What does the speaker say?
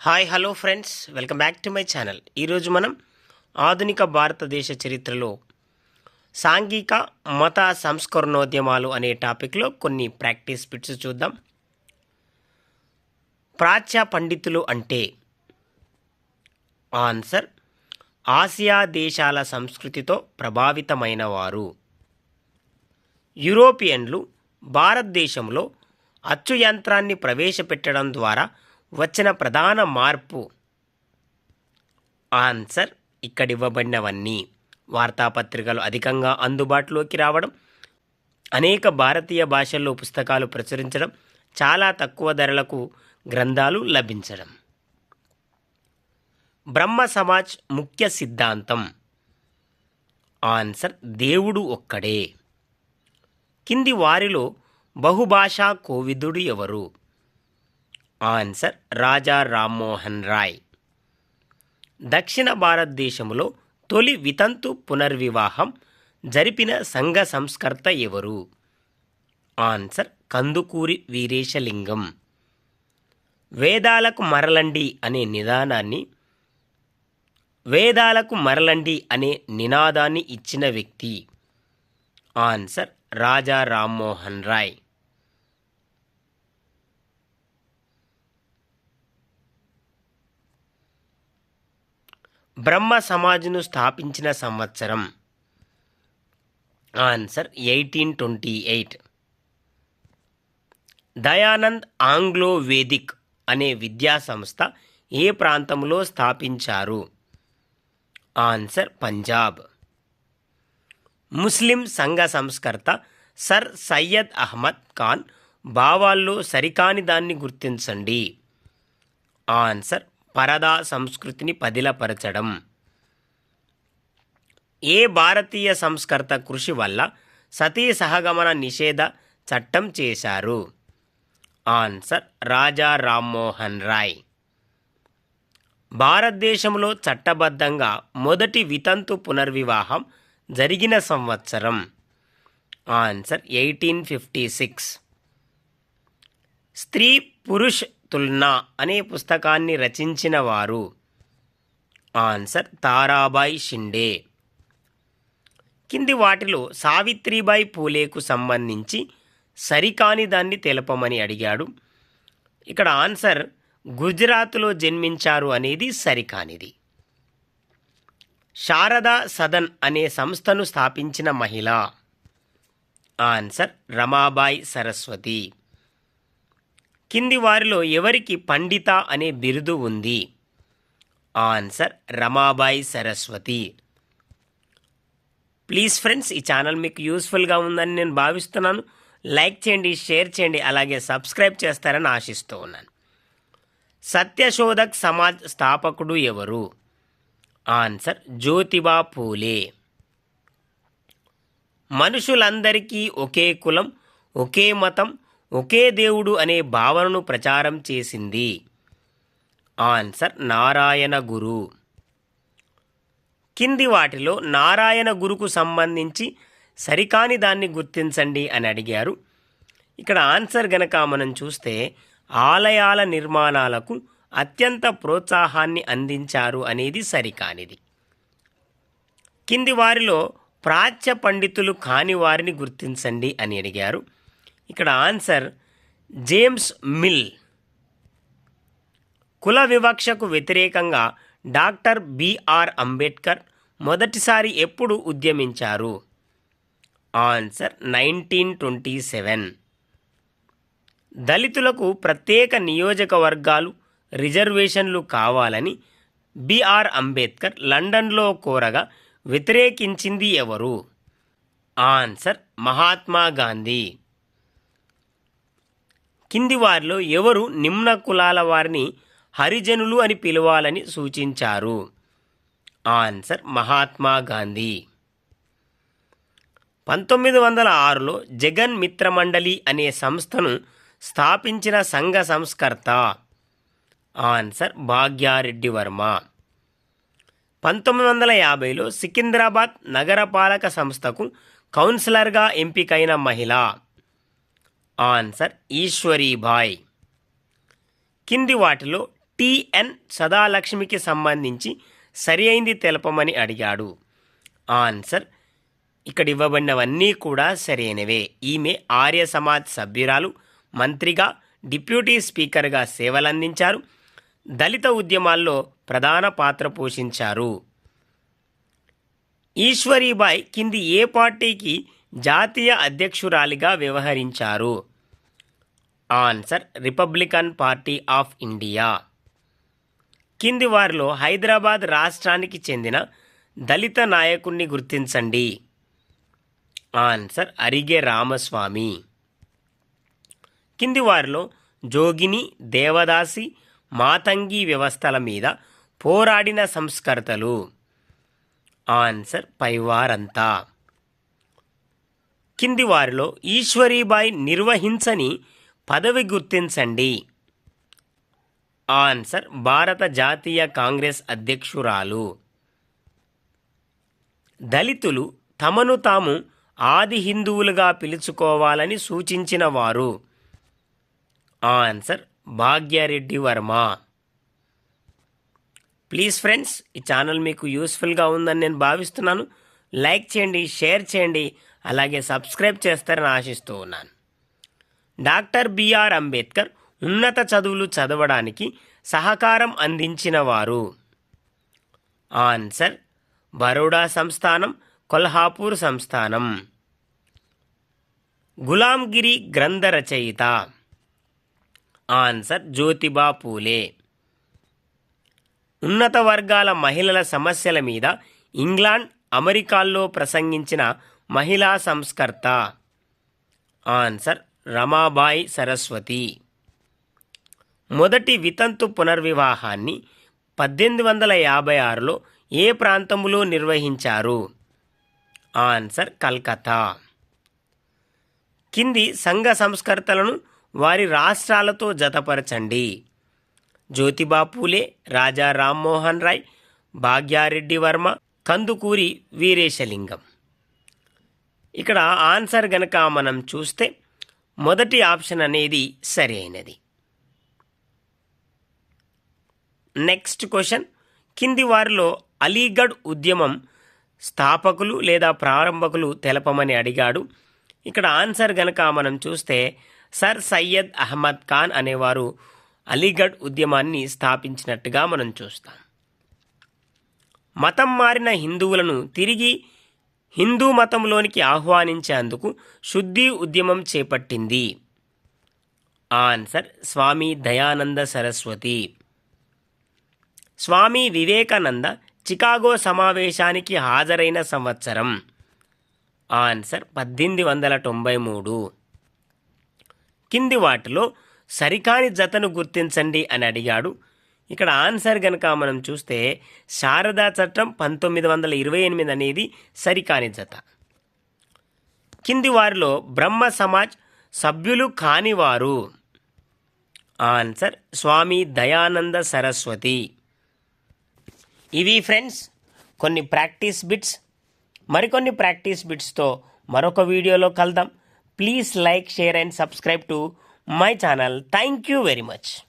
Hi hello friends. Welcome back to my channel. ఈరోజు మనం ఆధునిక భారతదేశ చరిత్రలో సాంఘిక మత సంస్కరణోద్యమాలు అనే టాపిక్లో కొన్ని ప్రాక్టీస్ బిట్స్ చూద్దాం. ప్రాచ్య పండితులు అంటే ఆన్సర్ ఆసియా దేశాల సంస్కృతితో ప్రభావితమైన వారు యూరోపియన్లు భారతదేశంలో అచ్చు యంత్రాన్ని ప్రవేశపెట్టడం ద్వారా వచ్చిన ప్రధాన మార్పు. ఆన్సర్ ఇక్కడ ఇవ్వబడినవన్నీ వార్తాపత్రికలు అధికంగా అందుబాటులోకి రావడం అనేక భారతీయ భాషల్లో పుస్తకాలు ప్రచురించడం చాలా తక్కువ ధరలకు గ్రంథాలు లభించడం. బ్రహ్మ సమాజ్ ముఖ్య సిద్ధాంతం. ఆన్సర్ దేవుడు ఒక్కడే. కింది వారిలో బహుభాషా కోవిదుడు ఎవరు? ఆన్సర్ రాజా రామ్మోహన్ రాయ్. దక్షిణ భారతదేశంలో తొలి వితంతు పునర్వివాహం జరిపిన సంఘ సంస్కర్త ఎవరు? ఆన్సర్ కందుకూరి వీరేశలింగం. వేదాలకు మరలండి అనే నిదానాన్ని వేదాలకు మరలండి అనే నినాదాన్ని ఇచ్చిన వ్యక్తి. ఆన్సర్ రాజా రామ్మోహన్ రాయ్. బ్రహ్మ సమాజ్ను స్థాపించిన సంవత్సరం. Answer eighteen twenty eight. Dayanand Anglo Vedic అనే విద్యా సంస్థ ఏ ప్రాంతంలో స్థాపించారు? ఆన్సర్ పంజాబ్. ముస్లిం సంఘ సంస్కర్త సర్ సయ్యద్ అహ్మద్ ఖాన్ భావాల్లో సరికాని దాన్ని గుర్తించండి. ఆన్సర్ పరదా సంస్కృతిని పదిలపరచడం. ఏ భారతీయ సంస్కర్త కృషి వల్ల సతీ సహగమన నిషేధ చట్టం చేశారు? ఆన్సర్ రాజా రామ్మోహన్ రాయ్. భారతదేశంలో చట్టబద్ధంగా మొదటి వితంతు పునర్వివాహం జరిగిన సంవత్సరం. Answer eighteen fifty six. Stri Purush Tulna అనే పుస్తకాన్ని రచించిన వారు ఆన్సర్ తారాబాయ్ షిండే. కింది వాటిలో సావిత్రిబాయి పూలేకు సంబంధించి సరికాని దాన్ని తెలపమని అడిగాడు. ఇక్కడ ఆన్సర్ గుజరాత్లో జన్మించారు అనేది సరికానిది. శారదా సదన్ అనే సంస్థను స్థాపించిన మహిళ. ఆన్సర్ రమాబాయి సరస్వతి. కింది వారిలో ఎవరికి పండిత అనే బిరుదు ఉంది? Answer Ramabai Saraswati. Please friends ఈ ఛానల్ మీకు యూస్ఫుల్గా ఉందని నేను భావిస్తున్నాను. లైక్ చేయండి షేర్ చేయండి అలాగే సబ్స్క్రైబ్ చేస్తారని ఆశిస్తూ ఉన్నాను. సత్యశోధక్ సమాజ్ స్థాపకుడు ఎవరు? ఆన్సర్ జ్యోతిబా పూలే. మనుషులందరికీ ఒకే కులం ఒకే మతం ఒకే దేవుడు అనే భావనను ప్రచారం చేసింది. ఆన్సర్ నారాయణ గురు. కింది వాటిలో నారాయణ గురుకు సంబంధించి సరికాని దాన్ని గుర్తించండి అని అడిగారు. ఇక్కడ ఆన్సర్ గనక మనం చూస్తే ఆలయాల నిర్మాణాలకు అత్యంత ప్రోత్సాహాన్ని అందించారు అనేది సరికానిది. కింది వారిలో ప్రాచ్య పండితులు కాని వారిని గుర్తించండి అని అడిగారు. ఇక్కడ ఆన్సర్ జేమ్స్ మిల్. కుల వివక్షకు వ్యతిరేకంగా డాక్టర్ బిఆర్ అంబేద్కర్ మొదటిసారి ఎప్పుడు ఉద్యమించారు? Answer nineteen twenty seven. దళితులకు ప్రత్యేక నియోజకవర్గాలు రిజర్వేషన్లు కావాలని బిఆర్ అంబేద్కర్ లండన్లో కోరగా వ్యతిరేకించింది ఎవరు? ఆన్సర్ మహాత్మా గాంధీ. కింది వారిలో ఎవరు నిమ్న కులాల వారిని హరిజనులు అని పిలవాలని సూచించారు? ఆన్సర్ మహాత్మా గాంధీ. పంతొమ్మిది వందల ఆరులో జగన్ మిత్రమండలి అనే సంస్థను స్థాపించిన సంఘ సంస్కర్త. ఆన్సర్ భాగ్యారెడ్డి వర్మ. పంతొమ్మిది వందల యాభైలో సికింద్రాబాద్ నగరపాలక సంస్థకు కౌన్సిలర్గా ఎంపికైన మహిళ. ఆన్సర్ ఈశ్వరీభాయ్. కింది వాటిలో టిఎన్ సదాలక్ష్మికి సంబంధించి సరి అయింది తెలపమని అడిగాడు. ఆన్సర్ ఇక్కడ ఇవ్వబడినవన్నీ కూడా సరైనవే. ఈమె ఆర్య సమాజ్ సభ్యురాలు మంత్రిగా డిప్యూటీ స్పీకర్గా సేవలందించారు. దళిత ఉద్యమాల్లో ప్రధాన పాత్ర పోషించారు. ఈశ్వరీబాయ్ కింది ఏ పార్టీకి జాతీయ అధ్యక్షురాలిగా వ్యవహరించారు. Answer Republican Party of India. కింది వారిలో హైదరాబాద్ రాష్ట్రానికి చెందిన దళిత నాయకుణ్ణి గుర్తించండి. ఆన్సర్ అరిగే రామస్వామి. కింది వారిలో జోగిని దేవదాసి మాతంగి వ్యవస్థల మీద పోరాడిన సంస్కర్తలు. ఆన్సర్ పైవారంతా. కింది వారిలో ఈశ్వరీబాయి నిర్వహించని పదవి గుర్తించండి. ఆన్సర్ భారత జాతీయ కాంగ్రెస్ అధ్యక్షురాలు. దళితులు తమను తాము ఆది హిందువులుగా పిలుచుకోవాలని సూచించిన వారు. Answer Bhagya Reddy Varma. Please friends ఈ ఛానల్ మీకు యూస్ఫుల్గా ఉందని నేను భావిస్తున్నాను. లైక్ చేయండి షేర్ చేయండి. అలాగే సబ్స్క్రైబ్ చేస్తారని ఆశిస్తూ ఉన్నాను. డాక్టర్ బిఆర్ అంబేద్కర్ ఉన్నత చదువులు చదవడానికి సహకారం అందించిన వారు ఆన్సర్ బరోడా సంస్థానం కొల్హాపూర్ సంస్థానం. గులాంగిరి గ్రంథ రచయిత. ఆన్సర్ జ్యోతిబా పూలే. ఉన్నత వర్గాల మహిళల సమస్యల మీద ఇంగ్లాండ్ అమెరికాల్లో ప్రసంగించిన మహిళా సంస్కర్త. ఆన్సర్ రమాబాయి సరస్వతి. మొదటి వితంతు పునర్వివాహాన్ని పద్దెనిమిది వందల యాభై ఆరులో ఏ ప్రాంతంలో నిర్వహించారు? ఆన్సర్ కల్కత్తా కింది సంఘ సంస్కర్తలను వారి రాష్ట్రాలతో జతపరచండి. జ్యోతిబా పూలే రాజా రామ్మోహన్ రాయ్ భాగ్యారెడ్డి వర్మ కందుకూరి వీరేశలింగం. ఇక్కడ ఆన్సర్ గనక మనం చూస్తే మొదటి ఆప్షన్ అనేది సరి అయినది నెక్స్ట్ క్వశ్చన్. కింది వారిలో అలీగఢ్ ఉద్యమం స్థాపకులు లేదా ప్రారంభకులు తెలపమని అడిగాడు. ఇక్కడ ఆన్సర్ గనక మనం చూస్తే సర్ సయ్యద్ అహ్మద్ ఖాన్ అనేవారు అలీగఢ్ ఉద్యమాన్ని స్థాపించినట్టుగా మనం చూస్తాం. మతం మారిన హిందువులను తిరిగి హిందూ మతంలోనికి ఆహ్వానించేందుకు శుద్ధి ఉద్యమం చేపట్టింది. ఆన్సర్ స్వామి దయానంద సరస్వతి. స్వామి వివేకానంద చికాగో సమావేశానికి హాజరైన సంవత్సరం. ఆన్సర్ పద్దెనిమిది వందల తొంభై మూడు. కింది వాటిలో సరికాని జతను గుర్తించండి అని అడిగాడు ఇక్కడ ఆన్సర్ కనుక మనం చూస్తే శారదా చట్టం పంతొమ్మిది వందల ఇరవై ఎనిమిది అనేది సరికాని జత కింది వారిలో బ్రహ్మ సమాజ్ సభ్యులు కానివారు. ఆన్సర్ స్వామి దయానంద సరస్వతి. ఇవి ఫ్రెండ్స్ కొన్ని ప్రాక్టీస్ బిట్స్ మరికొన్ని ప్రాక్టీస్ బిట్స్తో మరొక వీడియోలో కలుద్దాం. Please like share and subscribe to my channel. Thank you very much.